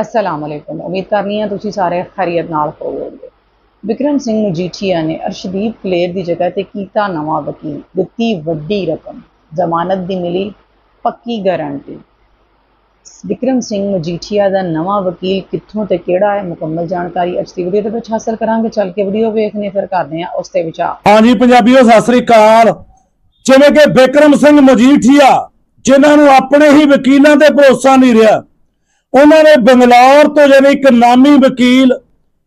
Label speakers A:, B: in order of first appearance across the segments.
A: ਅਸਲਾਮ ਅਲੈਕੁਮ, ਉਮੀਦ ਕਰਨੀ ਆ ਤੁਸੀਂ ਸਾਰੇ ਖੈਰੀਅਤ ਨਾਲ ਹੋਵੋਗੇ। ਵਿਕਰਮ ਸਿੰਘ ਮਜੀਠੀਆ ਨੇ ਅਰਸ਼ਦੀਪ ਕਲੇਰ ਦੀ ਜਗ੍ਹਾ ਤੇ ਕੀਤਾ ਨਵਾਂ ਵਕੀਲ, ਦਿੱਤੀ ਵੱਡੀ ਰਕਮ, ਜ਼ਮਾਨਤ ਦੀ ਮਿਲੀ ਪੱਕੀ ਗਾਰੰਟੀ ਵਿਕਰਮ ਸਿੰਘ ਮਜੀਠੀਆ ਦਾ ਨਵਾਂ ਵਕੀਲ ਕਿੱਥੋਂ ਤੇ ਕਿਹੜਾ ਹੈ ਮੁਕੰਮਲ ਜਾਣਕਾਰੀ ਅੱਜ ਦੀ ਵੀਡੀਓ ਦੇ ਵਿੱਚ ਹਾਸਲ ਕਰਾਂਗੇ। ਚੱਲ ਕੇ ਵੀਡੀਓ ਵੇਖਨੇ ਫਿਰ ਕਰਦੇ ਆ ਉਸ ਤੇ ਵਿਚਾਰ।
B: ਹਾਂਜੀ ਪੰਜਾਬੀਓ, ਸਤਿ ਸ੍ਰੀ ਅਕਾਲ। ਜਿਵੇਂ ਕਿ ਬਿਕਰਮ ਸਿੰਘ ਮਜੀਠੀਆ ਜਿਨ੍ਹਾਂ ਨੂੰ ਆਪਣੇ ਹੀ ਵਕੀਲਾਂ ਤੇ ਭਰੋਸਾ ਨਹੀਂ ਰਿਹਾ ਉਹਨਾਂ ਨੇ ਬੰਗਲੌਰ ਤੋਂ ਜਾਨੀ ਇੱਕ ਨਾਮੀ ਵਕੀਲ,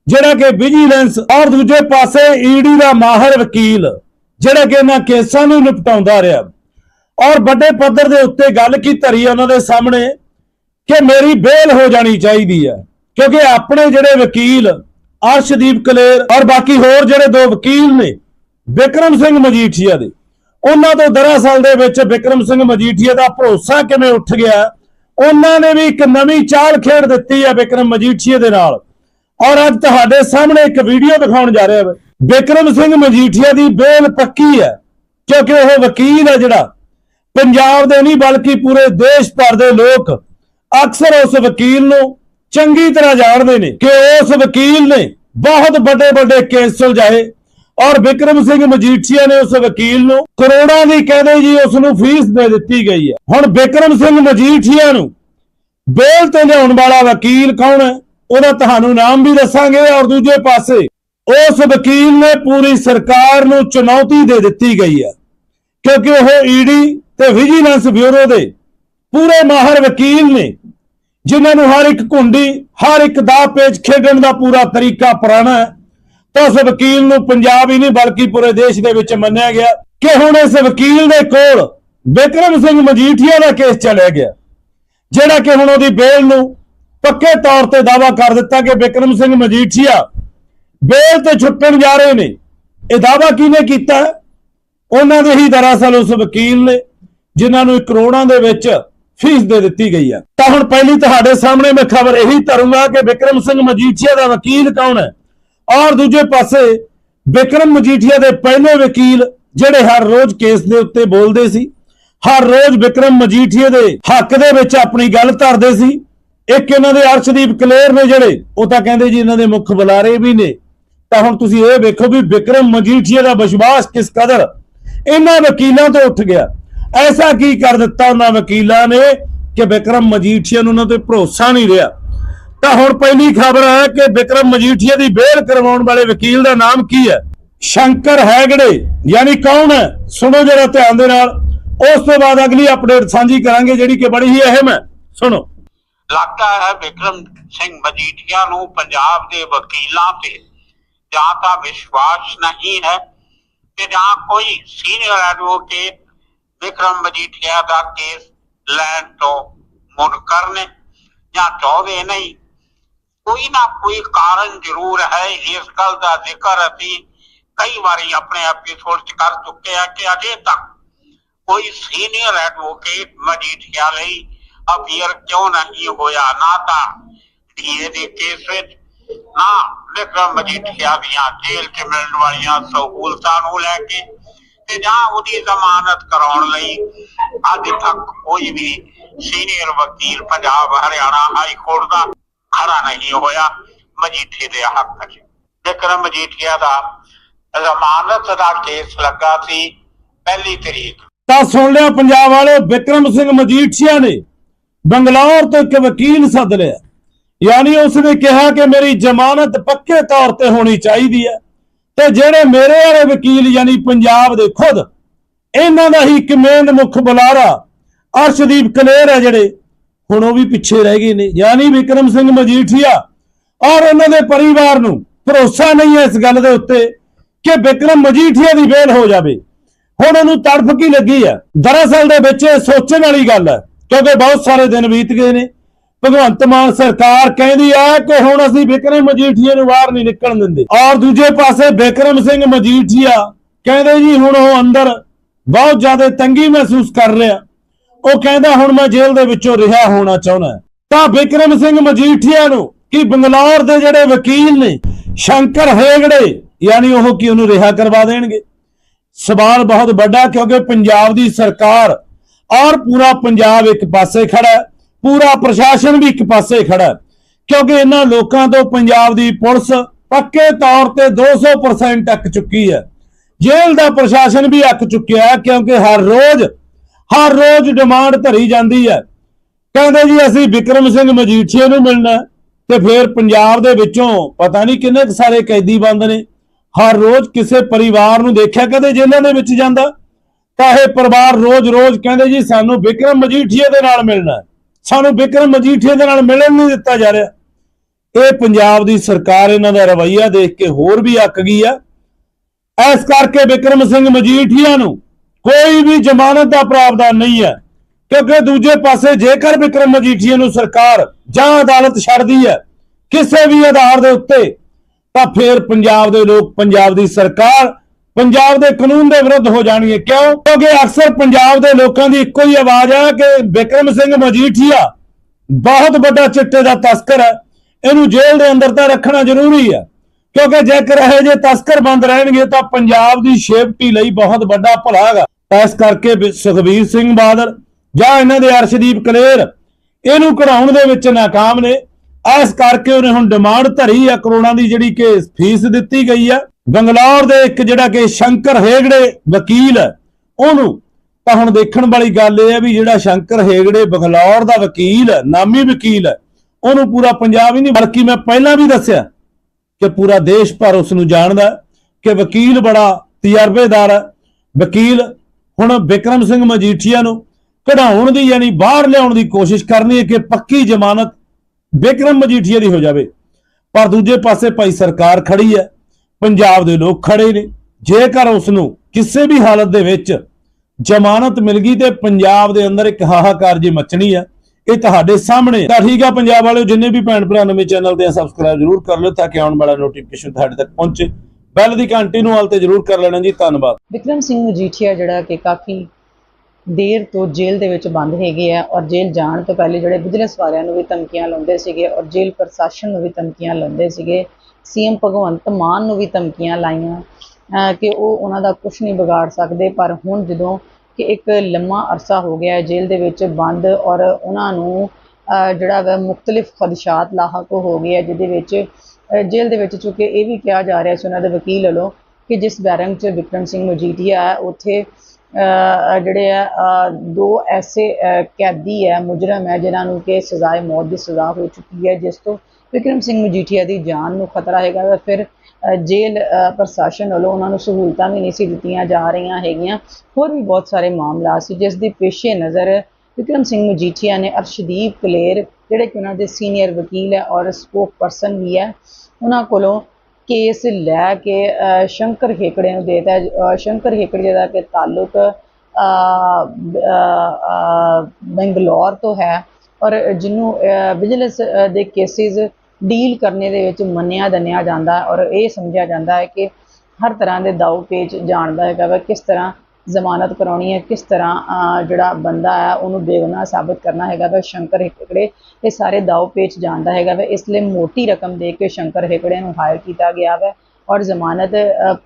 B: ਜਿਹੜਾ ਕਿ ਵਿਜੀਲੈਂਸ ਔਰ ਦੂਜੇ ਪਾਸੇ ਈਡੀ ਦਾ ਮਾਹਰ ਵਕੀਲ, ਜਿਹੜਾ ਕਿ ਇਹਨਾਂ ਕੇਸਾਂ ਨੂੰ ਨਿਪਟਾਉਂਦਾ ਰਿਹਾ। ਔਰ ਵੱਡੇ ਪੱਧਰ ਦੇ ਉੱਤੇ ਗੱਲ ਕੀ ਧਰੀ ਉਹਨਾਂ ਦੇ ਸਾਹਮਣੇ ਕਿ ਮੇਰੀ ਬੇਲ ਹੋ ਜਾਣੀ ਚਾਹੀਦੀ ਹੈ, ਕਿਉਂਕਿ ਆਪਣੇ ਜਿਹੜੇ ਵਕੀਲ ਅਰਸ਼ਦੀਪ ਕਲੇਰ ਔਰ ਬਾਕੀ ਹੋਰ ਜਿਹੜੇ ਦੋ ਵਕੀਲ ਨੇ, ਵਿਕਰਮ ਸਿੰਘ ਮਜੀਠੀਆ ਦੇ, ਉਹਨਾਂ ਤੋਂ ਦਰਅਸਲ ਦੇ ਵਿੱਚ ਵਿਕਰਮ ਸਿੰਘ ਮਜੀਠੀਆ ਦਾ ਭਰੋਸਾ ਕਿਵੇਂ ਉੱਠ ਗਿਆ? ਉਹਨਾਂ ਨੇ ਵੀ ਇੱਕ ਨਵੀਂ ਚਾਲ ਖੇਡ ਦਿੱਤੀ ਹੈ ਵਿਕਰਮ ਮਜੀਠੀਆ ਦੇ ਨਾਲ। ਔਰ ਅੱਜ ਤੁਹਾਡੇ ਸਾਹਮਣੇ ਇੱਕ ਵੀਡੀਓ ਦਿਖਾਉਣ ਜਾ ਰਿਹਾ ਹਾਂ। ਵਿਕਰਮ ਸਿੰਘ ਮਜੀਠੀਆ ਦੀ ਬੇਲ ਪੱਕੀ ਹੈ, ਕਿਉਂਕਿ ਉਹ ਵਕੀਲ ਹੈ ਜਿਹੜਾ। ਪੰਜਾਬ ਦੇ ਨਹੀਂ, ਬਲਕਿ ਪੂਰੇ ਦੇਸ਼ ਭਰ ਦੇ ਲੋਕ ਅਕਸਰ ਉਸ ਵਕੀਲ ਨੂੰ ਚੰਗੀ ਤਰ੍ਹਾਂ ਜਾਣਦੇ ਨੇ ਕਿ ਉਸ ਵਕੀਲ ਨੇ ਬਹੁਤ ਵੱਡੇ ਵੱਡੇ ਕੇਸ ਸੁਲਝਾਏ। ਔਰ ਵਿਕਰਮ ਸਿੰਘ ਮਜੀਠੀਆ ਨੇ ਉਸ ਵਕੀਲ ਨੂੰ ਕਰੋੜਾਂ ਦੀ ਕਹਿੰਦੇ ਜੀ ਉਸ ਨੂੰ ਫੀਸ ਦੇ ਦਿੱਤੀ ਗਈ ਹੈ। ਹੁਣ ਵਿਕਰਮ ਸਿੰਘ ਮਜੀਠੀਆ ਨੂੰ ਬੇਲ ਤੇ ਲਿਆਉਣ ਵਾਲਾ ਵਕੀਲ ਕੌਣ ਹੈ? ਉਹਦਾ ਤੁਹਾਨੂੰ ਨਾਮ ਵੀ ਦੱਸਾਂਗੇ ਔਰ ਦੂਜੇ ਪਾਸੇ ਉਸ ਵਕੀਲ ਨੇ ਪੂਰੀ ਸਰਕਾਰ ਨੂੰ ਚੁਣੌਤੀ ਦੇ ਦਿੱਤੀ ਗਈ ਹੈ। ਕਿਉਂਕਿ ਉਹ ਈਡੀ ਤੇ ਵਿਜੀਲੈਂਸ ਬਿਊਰੋ ਦੇ ਪੂਰੇ ਮਾਹਰ ਵਕੀਲ ਨੇ, ਜਿਨ੍ਹਾਂ ਨੂੰ ਹਰ ਇੱਕ ਕੁੰਡੀ ਹਰ ਇੱਕ ਦਾ ਪੇਚ ਖੇਡਣ ਦਾ ਪੂਰਾ ਤਰੀਕਾ ਪੁਰਾਣਾ ਹੈ। ਤਾਂ ਉਸ ਵਕੀਲ ਨੂੰ ਪੰਜਾਬ ਹੀ ਨਹੀਂ, ਬਲਕਿ ਪੂਰੇ ਦੇਸ਼ ਦੇ ਵਿੱਚ ਮੰਨਿਆ ਗਿਆ ਕਿ ਹੁਣ ਇਸ ਵਕੀਲ ਦੇ ਕੋਲ ਬਿਕਰਮ ਸਿੰਘ ਮਜੀਠੀਆ ਦਾ ਕੇਸ ਚੱਲਿਆ ਗਿਆ, ਜਿਹੜਾ ਕਿ ਹੁਣ ਉਹਦੀ ਬੇਲ ਨੂੰ ਪੱਕੇ ਤੌਰ ਤੇ ਦਾਵਾ ਕਰ ਦਿੱਤਾ ਕਿ ਬਿਕਰਮ ਸਿੰਘ ਮਜੀਠੀਆ ਬੇਲ ਤੇ ਛੁੱਟਣ ਜਾ ਰਹੇ ਨੇ। ਇਹ ਦਾਵਾ ਕਿਹਨੇ ਕੀਤਾ? ਉਹਨਾਂ ਦੇ ਹੀ ਦਰਅਸਲ ਉਸ ਵਕੀਲ ਨੇ, ਜਿਨ੍ਹਾਂ ਨੂੰ ਕਰੋੜਾਂ ਦੇ ਵਿੱਚ ਫੀਸ ਦੇ ਦਿੱਤੀ ਗਈ ਹੈ ਤਾਂ ਹੁਣ ਪਹਿਲੀ ਤੁਹਾਡੇ ਸਾਹਮਣੇ ਮੈਂ ਖਬਰ ਇਹੀ ਧਰੂੰਗਾ ਕਿ ਵਿਕਰਮ ਸਿੰਘ ਮਜੀਠੀਆ ਦਾ ਵਕੀਲ ਕੌਣ ਹੈ? ਔਰ ਦੂਜੇ ਪਾਸੇ ਵਿਕਰਮ ਮਜੀਠੀਆ ਦੇ ਪਹਿਲੇ ਵਕੀਲ ਜਿਹੜੇ ਹਰ ਰੋਜ਼ ਕੇਸ ਦੇ ਉੱਤੇ ਬੋਲਦੇ ਸੀ, ਹਰ ਰੋਜ਼ ਵਿਕਰਮ ਮਜੀਠੀਆ ਦੇ ਹੱਕ ਦੇ ਵਿੱਚ ਆਪਣੀ ਗੱਲ ਧਰਦੇ ਸੀ। ਇੱਕ ਇਹਨਾਂ ਦੇ ਅਰਸ਼ਦੀਪ ਕਲੇਰ ਨੇ ਜਿਹੜੇ, ਉਹ ਤਾਂ ਕਹਿੰਦੇ ਜੀ ਇਹਨਾਂ ਦੇ ਮੁੱਖ ਬੁਲਾਰੇ ਵੀ ਨੇ। ਤਾਂ ਹੁਣ ਤੁਸੀਂ ਇਹ ਵੇਖੋ ਵੀ ਵਿਕਰਮ ਮਜੀਠੀਆ ਦਾ ਵਿਸ਼ਵਾਸ ਕਿਸ ਕਦਰ ਇਹਨਾਂ ਵਕੀਲਾਂ ਤੋਂ ਉੱਠ ਗਿਆ। ਐਸਾ ਕੀ ਕਰ ਦਿੱਤਾ ਉਹਨਾਂ ਵਕੀਲਾਂ ਨੇ ਕਿ ਵਿਕਰਮ ਮਜੀਠੀਆ ਨੂੰ ਉਹਨਾਂ ਤੇ ਭਰੋਸਾ ਨਹੀਂ ਰਿਹਾ? ਤਾਂ ਹੁਣ ਪਹਿਲੀ ਖਬਰ ਹੈ ਕਿ ਵਿਕਰਮ ਮਜੀਠੀਆ ਦੀ ਬੇਲ ਕਰਵਾਉਣ ਵਾਲੇ ਵਕੀਲ ਦਾ ਨਾਮ ਕੀ ਹੈ? ਸ਼ੰਕਰ ਹੈਗੜੇ, ਯਾਨੀ ਕੌਣ ਹੈ? ਸੁਣੋ ਜਰਾ ਧਿਆਨ ਦੇ ਨਾਲ। ਉਸ ਤੋਂ ਬਾਅਦ ਅਗਲੀ ਅਪਡੇਟ ਸਾਂਝੀ ਕਰਾਂਗੇ, ਜਿਹੜੀ ਕਿ ਬੜੀ ਹੀ ਅਹਿਮ ਹੈ। ਸੁਣੋ।
C: ਲੱਗਦਾ ਹੈ ਵਿਕਰਮ ਸਿੰਘ ਮਜੀਠੀਆ ਨੂੰ ਪੰਜਾਬ ਦੇ ਵਕੀਲਾਂ ਤੇ। ਜਾਂ ਤਾਂ ਵਿਸ਼ਵਾਸ ਨਹੀਂ ਹੈ ਕਿ ਜਾਂ ਕੋਈ ਸੀਨੀਅਰ ਐਡਵੋਕੇਟ ਵਿਕਰਮ ਮਜੀਠੀਆ ਦਾ ਕੇਸ ਲੈਣ ਤੋਂ ਮੁਨਕਰ ਨੇ, ਜਾਂ ਚਾਹੁੰਦੇ ਨਹੀਂ ਕੋਈ ਨਾ ਕੋਈ ਕਾਰਨ ਜ਼ਰੂਰ ਹੈ। ਇਸ ਗੱਲ ਦਾ ਜ਼ਿਕਰ ਅਸੀਂ ਕਈ ਵਾਰੀ ਆਪਣੇ ਐਪੀਸੋਡ 'ਚ ਕਰ ਚੁੱਕੇ ਆ ਕਿ ਅਜੇ ਤੱਕ ਕੋਈ ਸੀਨੀਅਰ ਐਡਵੋਕੇਟ ਮਜੀਠੀਆ ਲਈ ਅਪੀਅਰ ਕਿਉਂ ਨਹੀਂ ਹੋਇਆ? ਨਾ ਤਾਂ ਡੀਏ ਦੇ ਕੇਸ ਵਿੱਚ, ਨਾ ਵਿਕਰਮ ਮਜੀਠੀਆ ਦੀਆਂ ਜੇਲ੍ਹ 'ਚ ਮਿਲਣ ਵਾਲੀਆਂ ਸਹੂਲਤਾਂ ਨੂੰ ਲੈ ਕੇ ਤੇ ਜਾਂ ਉਹਦੀ ਜ਼ਮਾਨਤ ਕਰਾਉਣ ਲਈ ਅੱਜ ਤੱਕ ਕੋਈ ਵੀ ਸੀਨੀਅਰ ਵਕੀਲ ਪੰਜਾਬ, ਹਰਿਆਣਾ ਹਾਈ ਕੋਰਟ ਦਾ ਖੜਾ ਨਹੀਂ ਹੋਇਆ ਮਜੀਠੀਆ ਦੇ ਹੱਕ 'ਚ ਵਿਕਰਮ ਮਜੀਠੀਆ ਦਾ ਜ਼ਮਾਨਤ ਦਾ ਕੇਸ ਲੱਗਾ ਸੀ ਪਹਿਲੀ ਤਰੀਕ।
B: ਤਾਂ ਸੁਣ ਲਿਆ ਪੰਜਾਬ ਵਾਲੇ, ਵਿਕਰਮ ਸਿੰਘ ਮਜੀਠੀਆ ਨੇ ਬੰਗਲੌਰ ਤੋਂ ਇੱਕ ਵਕੀਲ ਸੱਦ ਲਿਆ। ਯਾਨੀ ਉਸ ਨੇ ਕਿਹਾ ਕਿ ਮੇਰੀ ਜ਼ਮਾਨਤ ਪੱਕੇ ਤੌਰ ਤੇ ਹੋਣੀ ਚਾਹੀਦੀ ਹੈ ਤੇ ਜਿਹੜੇ ਮੇਰੇ ਵਾਲੇ ਵਕੀਲ, ਯਾਨੀ ਪੰਜਾਬ ਦੇ ਖੁਦ, ਇਹਨਾਂ ਦਾ ਹੀ ਇੱਕ ਮੇਨ ਮੁੱਖ ਬੁਲਾਰਾ ਅਰਸ਼ਦੀਪ ਕਲੇਰ ਹੈ ਜਿਹੜੇ। ਹੁਣ ਉਹ ਵੀ ਪਿੱਛੇ ਰਹਿ ਗਏ ਨੇ। ਯਾਨੀ ਵਿਕਰਮ ਸਿੰਘ ਮਜੀਠੀਆ ਔਰ ਉਹਨਾਂ ਦੇ ਪਰਿਵਾਰ ਨੂੰ ਭਰੋਸਾ ਨਹੀਂ ਹੈ ਇਸ ਗੱਲ ਦੇ ਉੱਤੇ ਕਿ ਵਿਕਰਮ ਮਜੀਠੀਆ ਦੀ ਬੇਲ ਹੋ ਜਾਵੇ। ਹੁਣ ਉਹਨੂੰ ਤੜਫ ਕੀ ਲੱਗੀ ਹੈ? ਦਰਅਸਲ ਦੇ ਵਿੱਚ ਇਹ ਸੋਚਣ ਵਾਲੀ ਗੱਲ ਹੈ, ਕਿਉਂਕਿ ਬਹੁਤ ਸਾਰੇ ਦਿਨ ਬੀਤ ਗਏ ਨੇ। ਭਗਵੰਤ ਮਾਨ ਸਰਕਾਰ ਕਹਿੰਦੀ ਹੈ ਕਿ ਹੁਣ ਅਸੀਂ ਵਿਕਰਮ ਮਜੀਠੀਆ ਨੂੰ ਬਾਹਰ ਨਹੀਂ ਨਿਕਲਣ ਦਿੰਦੇ। ਔਰ ਦੂਜੇ ਪਾਸੇ ਵਿਕਰਮ ਸਿੰਘ ਮਜੀਠੀਆ ਕਹਿੰਦੇ ਜੀ ਹੁਣ ਉਹ ਅੰਦਰ ਬਹੁਤ ਜ਼ਿਆਦਾ ਤੰਗੀ ਮਹਿਸੂਸ ਕਰ ਰਿਹਾ। ਉਹ ਕਹਿੰਦਾ, ਹੁਣ ਮੈਂ ਜੇਲ੍ਹ ਦੇ ਵਿੱਚੋਂ ਰਿਹਾ ਹੋਣਾ ਚਾਹੁੰਦਾ ਤਾਂ ਵਿਕਰਮ ਸਿੰਘ ਮਜੀਠੀਆ ਨੂੰ ਕਿ ਬੰਗਲੌਰ ਦੇ ਜਿਹੜੇ ਵਕੀਲ ਨੇ, ਸ਼ੰਕਰ ਹੇਗੜੇ, ਯਾਨੀ ਉਹ ਕੀ ਉਹਨੂੰ ਰਿਹਾ ਕਰਵਾ ਦੇਣਗੇ? ਸਵਾਲ ਬਹੁਤ ਵੱਡਾ, ਕਿਉਂਕਿ ਪੰਜਾਬ ਦੀ ਸਰਕਾਰ ਔਰ ਪੂਰਾ ਪੰਜਾਬ ਇੱਕ ਪਾਸੇ ਖੜਾ ਪੂਰਾ ਪ੍ਰਸ਼ਾਸਨ ਵੀ ਇੱਕ ਪਾਸੇ ਖੜਾ ਕਿਉਂਕਿ ਇਹਨਾਂ ਲੋਕਾਂ ਤੋਂ ਪੰਜਾਬ ਦੀ ਪੁਲਿਸ ਪੱਕੇ ਤੌਰ ਤੇ 200% ਅੱਕ ਚੁੱਕੀ ਹੈ। ਜੇਲ੍ਹ ਦਾ ਪ੍ਰਸ਼ਾਸਨ ਵੀ ਅੱਕ ਚੁੱਕਿਆ, ਕਿਉਂਕਿ ਹਰ ਰੋਜ਼ ਹਰ ਰੋਜ਼ ਡਿਮਾਂਡ ਧਰੀ ਜਾਂਦੀ ਹੈ। ਕਹਿੰਦੇ ਜੀ, ਅਸੀਂ ਵਿਕਰਮ ਸਿੰਘ ਮਜੀਠੀਆ ਨੂੰ ਮਿਲਣਾ ਤੇ ਫਿਰ ਪੰਜਾਬ ਦੇ ਵਿੱਚੋਂ ਪਤਾ ਨਹੀਂ ਕਿੰਨੇ ਕੁ ਸਾਰੇ ਕੈਦੀ ਬੰਦ ਨੇ। ਹਰ ਰੋਜ਼ ਕਿਸੇ ਪਰਿਵਾਰ ਨੂੰ ਦੇਖਿਆ ਕਦੇ ਜੇਲ੍ਹਾਂ ਦੇ ਵਿੱਚ ਜਾਂਦਾ? ਤਾਂ ਇਹ ਪਰਿਵਾਰ ਰੋਜ਼-ਰੋਜ਼ ਕਹਿੰਦੇ ਜੀ, ਸਾਨੂੰ ਵਿਕਰਮ ਮਜੀਠੀਆ ਦੇ ਨਾਲ ਮਿਲਣਾ ਸਾਨੂੰ ਵਿਕਰਮ ਮਜੀਠੀਆ ਦੇ ਨਾਲ ਮਿਲਣ ਨਹੀਂ ਦਿੱਤਾ ਜਾ ਰਿਹਾ। ਇਹ ਪੰਜਾਬ ਦੀ ਸਰਕਾਰ ਇਹਨਾਂ ਦਾ ਰਵੱਈਆ ਦੇਖ ਕੇ ਹੋਰ ਵੀ ਅੱਕ ਗਈ ਆ। ਇਸ ਕਰਕੇ ਵਿਕਰਮ ਸਿੰਘ ਮਜੀਠੀਆ ਨੂੰ ਕੋਈ ਵੀ ਜ਼ਮਾਨਤ ਦਾ ਪ੍ਰਾਵਧਾਨ ਨਹੀਂ ਹੈ। ਕਿਉਂਕਿ ਦੂਜੇ ਪਾਸੇ ਜੇਕਰ ਵਿਕਰਮ ਮਜੀਠੀਆ ਨੂੰ ਸਰਕਾਰ ਜਾਂ ਅਦਾਲਤ ਛੱਡਦੀ ਹੈ ਕਿਸੇ ਵੀ ਆਧਾਰ ਦੇ ਉੱਤੇ, ਤਾਂ ਫਿਰ ਪੰਜਾਬ ਦੇ ਲੋਕ, ਪੰਜਾਬ ਦੀ ਸਰਕਾਰ ਪੰਜਾਬ ਦੇ ਕਾਨੂੰਨ ਦੇ ਵਿਰੁੱਧ ਹੋ ਜਾਣਗੇ। ਕਿਉਂ? ਕਿਉਂਕਿ ਅਕਸਰ ਪੰਜਾਬ ਦੇ ਲੋਕਾਂ ਦੀ ਇੱਕੋ ਹੀ ਆਵਾਜ਼ ਹੈ ਕਿ ਵਿਕਰਮ ਸਿੰਘ ਮਜੀਠੀਆ ਬਹੁਤ ਵੱਡਾ ਚਿੱਟੇ ਦਾ ਤਸਕਰ ਹੈ। ਇਹਨੂੰ ਜੇਲ੍ਹ ਦੇ ਅੰਦਰ ਤਾਂ ਰੱਖਣਾ ਜ਼ਰੂਰੀ ਹੈ। ਕਿਉਂਕਿ ਜੇਕਰ ਇਹੋ ਜਿਹੇ ਤਸਕਰ ਬੰਦ ਰਹਿਣਗੇ, ਤਾਂ ਪੰਜਾਬ ਦੀ ਸੇਫਟੀ ਲਈ ਬਹੁਤ ਵੱਡਾ ਭਲਾ ਹੈਗਾ। ਇਸ ਕਰਕੇ ਸੁਖਬੀਰ ਸਿੰਘ ਬਾਦਲ ਜਾਂ ਇਹਨਾਂ ਦੇ ਅਰਸ਼ਦੀਪ ਕਲੇਰ, ਇਹਨੂੰ ਕਢਾਉਣ ਦੇ ਵਿੱਚ ਨਾਕਾਮ ਨੇ। ਇਸ ਕਰਕੇ ਉਹਨੇ ਹੁਣ ਡਿਮਾਂਡ ਧਰੀ ਆ ਕਰੋੜਾਂ ਦੀ ਜਿਹੜੀ ਕਿ ਫੀਸ ਦਿੱਤੀ ਗਈ ਆ। ਬੰਗਲੌਰ ਦੇ ਇੱਕ ਜਿਹੜਾ ਕਿ ਸ਼ੰਕਰ ਹੇਗੜੇ ਵਕੀਲ ਹੈ ਉਹਨੂੰ ਤਾਂ ਹੁਣ ਦੇਖਣ ਵਾਲੀ ਗੱਲ ਇਹ ਹੈ ਵੀ ਜਿਹੜਾ ਸ਼ੰਕਰ ਹੇਗੜੇ ਬੰਗਲੌਰ ਦਾ ਵਕੀਲ ਹੈ ਨਾਮੀ ਵਕੀਲ ਹੈ ਉਹਨੂੰ ਪੂਰਾ ਪੰਜਾਬ ਹੀ ਨਹੀਂ, ਬਲਕਿ ਮੈਂ ਪਹਿਲਾਂ ਵੀ ਦੱਸਿਆ ਕਿ ਪੂਰਾ ਦੇਸ਼ ਭਰ ਉਸ ਨੂੰ ਜਾਣਦਾ ਕਿ ਵਕੀਲ ਬੜਾ ਤਜਰਬੇਦਾਰ ਹੈ ਵਕੀਲ ਹੁਣ ਵਿਕਰਮ ਸਿੰਘ ਮਜੀਠੀਆ ਨੂੰ ਕਢਾਉਣ ਦੀ ਯਾਨੀ ਬਾਹਰ ਲਿਆਉਣ ਦੀ ਕੋਸ਼ਿਸ਼ ਕਰਨੀ ਹੈ ਕਿ ਪੱਕੀ ਜ਼ਮਾਨਤ ਵਿਕਰਮ ਮਜੀਠੀਆ ਦੀ ਹੋ ਜਾਵੇ। ਪਰ ਦੂਜੇ ਪਾਸੇ ਭਾਈ ਸਰਕਾਰ ਖੜੀ ਹੈ, ਪੰਜਾਬ ਦੇ ਲੋਕ ਖੜੇ ਨੇ। ਜੇਕਰ ਉਸ ਨੂੰ ਕਿਸੇ ਵੀ ਹਾਲਤ ਦੇ ਵਿੱਚ ਜ਼ਮਾਨਤ ਮਿਲ ਗਈ ਤੇ ਪੰਜਾਬ ਦੇ ਅੰਦਰ ਇੱਕ ਹਾਹਾਕਾਰ ਜੀ ਮਚਣੀ ਹੈ, ਇਹ ਤੁਹਾਡੇ ਸਾਹਮਣੇ ਤਾਂ ਠੀਕ ਆ ਪੰਜਾਬ ਵਾਲਿਓ, ਜਿੰਨੇ ਵੀ ਭੈਣ ਭਰਾ ਨਵੇਂ ਚੈਨਲ ਤੇ ਸਬਸਕ੍ਰਾਈਬ ਜ਼ਰੂਰ ਕਰ ਲਿਓ ਤਾਂ ਕਿ ਆਉਣ ਵਾਲਾ ਨੋਟੀਫਿਕੇਸ਼ਨ ਤੁਹਾਡੇ ਤੱਕ ਪਹੁੰਚੇ। ਬੈਲ ਦੀ ਘੰਟੀ ਨੂੰ ਹਾਲ ਤੇ ਜ਼ਰੂਰ ਕਰ ਲੈਣਾ ਜੀ, ਧੰਨਵਾਦ।
A: ਵਿਕਰਮ ਸਿੰਘ ਮਜੀਠੀਆ ਜਿਹੜਾ ਕਿ ਕਾਫੀ ਦੇਰ ਤੋਂ ਜੇਲ੍ਹ ਦੇ ਵਿੱਚ ਬੰਦ ਹੈਗੇ ਆ ਔਰ ਜੇਲ੍ਹ ਜਾਣ ਤੋਂ ਪਹਿਲੇ ਜਿਹੜੇ ਵਿਜੀਲੈਂਸ ਵਾਲਿਆਂ ਨੂੰ ਵੀ ਧਮਕੀਆਂ ਲਾਉਂਦੇ ਸੀਗੇ ਔਰ ਜੇਲ੍ਹ ਪ੍ਰਸ਼ਾਸਨ ਨੂੰ ਵੀ ਧਮਕੀਆਂ ਲਾਉਂਦੇ ਸੀਗੇ, ਸੀਐਮ ਭਗਵੰਤ ਮਾਨ ਨੂੰ ਵੀ ਧਮਕੀਆਂ ਲਾਈਆਂ ਕਿ ਉਹ ਉਹਨਾਂ ਦਾ ਕੁਝ ਨਹੀਂ ਵਿਗਾੜ ਸਕਦੇ, ਪਰ ਹੁਣ ਜਦੋਂ ਕਿ ਇੱਕ ਲੰਮਾ ਅਰਸਾ ਹੋ ਗਿਆ ਜੇਲ੍ਹ ਦੇ ਵਿੱਚ ਬੰਦ ਔਰ ਉਹਨਾਂ ਨੂੰ ਜਿਹੜਾ ਵਾ ਮੁxtਲਿਫ ਖਦਸ਼ਾਤ ਲਾਹਕ ਹੋ ਗਏ ਆ, ਜਿਹਦੇ ਵਿੱਚ ਜੇਲ੍ਹ ਦੇ ਵਿੱਚ ਚੁੱਕੇ ਇਹ ਵੀ ਕਿਹਾ ਜਾ ਰਿਹਾ ਸੀ ਉਹਨਾਂ ਦੇ ਵਕੀਲ ਵੱਲੋਂ ਕਿ ਜਿਸ ਬੈਰੰਗ 'ਚ ਵਿਕਰਮ ਸਿੰਘ ਮਜੀਠੀਆ ਹੈ, ਉੱਥੇ ਜਿਹੜੇ ਆ ਦੋ ਐਸੇ ਕੈਦੀ ਹੈ, ਮੁਜਰਮ ਹੈ, ਜਿਨ੍ਹਾਂ ਨੂੰ ਕਿ ਸਜ਼ਾਏ ਮੌਤ ਦੀ ਸਜ਼ਾ ਹੋ ਚੁੱਕੀ ਹੈ, ਜਿਸ ਤੋਂ ਵਿਕਰਮ ਸਿੰਘ ਮਜੀਠੀਆ ਦੀ ਜਾਨ ਨੂੰ ਖਤਰਾ ਹੈਗਾ ਵਾ। ਫਿਰ ਜੇਲ੍ਹ ਪ੍ਰਸ਼ਾਸਨ ਵੱਲੋਂ ਉਹਨਾਂ ਨੂੰ ਸਹੂਲਤਾਂ ਵੀ ਨਹੀਂ ਸੀ ਦਿੱਤੀਆਂ ਜਾ ਰਹੀਆਂ ਹੈਗੀਆਂ। ਹੋਰ ਵੀ ਬਹੁਤ ਸਾਰੇ ਮਾਮਲਾ ਸੀ, ਜਿਸ ਦੇ ਪੇਸ਼ੇ ਨਜ਼ਰ ਵਿਕਰਮ ਸਿੰਘ ਮਜੀਠੀਆ ਨੇ ਅਰਸ਼ਦੀਪ ਕਲੇਰ ਜਿਹੜੇ ਕਿ ਉਹਨਾਂ ਦੇ ਸੀਨੀਅਰ ਵਕੀਲ ਹੈ ਔਰ ਸਪੋਕ ਪਰਸਨ ਵੀ ਹੈ, ਉਹਨਾਂ ਕੋਲੋਂ ਕੇਸ ਲੈ ਕੇ ਸ਼ੰਕਰ ਹੇਕੜੇ ਨੂੰ ਦੇਤਾ ਸ਼ੰਕਰ ਹੇਕੜੇ ਦਾ ਕਿ ਤਾਲੁਕ ਬੰਗਲੌਰ ਤੋਂ ਹੈ ਔਰ ਜਿਹਨੂੰ ਵਿਜੀਲੈਂਸ ਦੇ ਕੇਸਿਸ ਡੀਲ ਕਰਨੇ ਦੇ ਵਿੱਚ ਮੰਨਿਆ ਦੰਨਿਆ ਜਾਂਦਾ ਔਰ ਇਹ ਸਮਝਿਆ ਜਾਂਦਾ ਹੈ ਕਿ ਹਰ ਤਰ੍ਹਾਂ ਦੇ ਦਾਅ ਪੇਚ ਜਾਣਦਾ ਹੈਗਾ ਵਾ ਕਿਸ ਤਰ੍ਹਾਂ ਜ਼ਮਾਨਤ ਕਰਾਉਣੀ ਹੈ, ਕਿਸ ਤਰ੍ਹਾਂ ਜਿਹੜਾ ਬੰਦਾ ਆ ਉਹਨੂੰ ਬੇਗੁਨਾਹ ਸਾਬਤ ਕਰਨਾ ਹੈਗਾ ਵਾ, ਸ਼ੰਕਰ ਹੇਕੜੇ, ਇਹ ਸਾਰੇ ਦਾਅ ਪੇਚ ਜਾਣਦਾ ਹੈਗਾ ਵਾ, ਇਸ ਲਈ ਮੋਟੀ ਰਕਮ ਦੇ ਕੇ ਸ਼ੰਕਰ ਹੇਕੜੇ ਨੂੰ ਹਾਇਰ ਕੀਤਾ ਗਿਆ ਵਾ। ਔਰ ਜ਼ਮਾਨਤ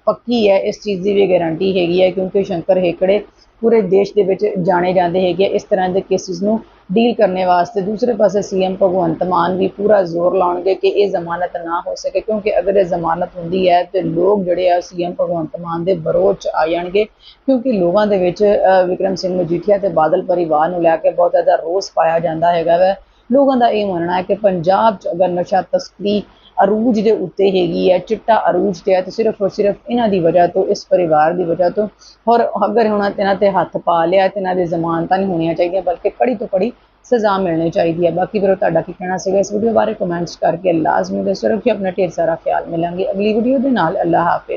A: ਪੱਕੀ ਹੈ, ਇਸ ਚੀਜ਼ ਦੀ ਵੀ ਗਾਰੰਟੀ ਹੈਗੀ ਹੈ ਕਿਉਂਕਿ ਸ਼ੰਕਰ ਹੇਕੜੇ ਪੂਰੇ ਦੇਸ਼ ਦੇ ਵਿੱਚ ਜਾਣੇ ਜਾਂਦੇ ਹੈਗੇ ਆ, ਇਸ ਤਰ੍ਹਾਂ ਦੇ ਕੇਸਿਸ ਨੂੰ ਡੀਲ ਕਰਨੇ ਵਾਸਤੇ। ਦੂਸਰੇ ਪਾਸੇ ਸੀਐਮ ਭਗਵੰਤ ਮਾਨ ਵੀ ਪੂਰਾ ਜ਼ੋਰ ਲਾਉਣਗੇ ਕਿ ਇਹ ਜ਼ਮਾਨਤ ਨਾ ਹੋ ਸਕੇ, ਕਿਉਂਕਿ ਅਗਰ ਇਹ ਜ਼ਮਾਨਤ ਹੁੰਦੀ ਹੈ ਤੇ ਲੋਕ ਜਿਹੜੇ ਆ ਸੀਐਮ ਭਗਵੰਤ ਮਾਨ ਦੇ ਵਿਰੋਧ ਚ ਆ ਜਾਣਗੇ, ਕਿਉਂਕਿ ਲੋਕਾਂ ਦੇ ਵਿੱਚ ਵਿਕਰਮ ਸਿੰਘ ਮਜੀਠੀਆ ਤੇ ਬਾਦਲ ਪਰਿਵਾਰ ਨੂੰ ਲੈ ਕੇ ਬਹੁਤ ਜ਼ਿਆਦਾ ਰੋਸ ਪਾਇਆ ਜਾਂਦਾ ਹੈਗਾ ਵੈ। ਲੋਕਾਂ ਦਾ ਇਹ ਮੰਨਣਾ ਹੈ ਕਿ ਪੰਜਾਬ 'ਚ ਅਗਰ ਨਸ਼ਾ ਤਸਕਰੀ ਅਰੂਜ ਦੇ ਉੱਤੇ ਹੈਗੀ ਹੈ, ਚਿੱਟਾ ਅਰੂਜ ਤੇ ਹੈ ਤੇ ਸਿਰਫ ਔਰ ਸਿਰਫ ਇਹਨਾਂ ਦੀ ਵਜ੍ਹਾ ਤੋਂ, ਇਸ ਪਰਿਵਾਰ ਦੀ ਵਜ੍ਹਾ ਤੋਂ ਔਰ ਅਗਰ ਹੁਣ ਇਹਨਾਂ ਤੇ ਹੱਥ ਪਾ ਲਿਆ ਤੇ ਇਹਨਾਂ ਦੀ ਜ਼ਮਾਨਤਾਂ ਨਹੀਂ ਹੋਣੀਆਂ ਚਾਹੀਦੀਆਂ, ਬਲਕਿ ਕੜੀ ਤੋਂ ਕੜੀ ਸਜ਼ਾ ਮਿਲਣੀ ਚਾਹੀਦੀ ਹੈ। ਬਾਕੀ ਫਿਰ ਤੁਹਾਡਾ ਕੀ ਕਹਿਣਾ ਸੀਗਾ ਇਸ ਵੀਡੀਓ ਬਾਰੇ? ਕਮੈਂਟਸ ਕਰਕੇ ਲਾਜ਼ਮੀ ਦੱਸੋ, ਰੱਖਿਓ, ਆਪਣਾ ਢੇਰ ਸਾਰਾ ਖਿਆਲ ਮਿਲਾਂਗੇ ਅਗਲੀ ਵੀਡੀਓ ਦੇ ਨਾਲ। ਅੱਲਾਹ ਹਾਫਿਜ਼।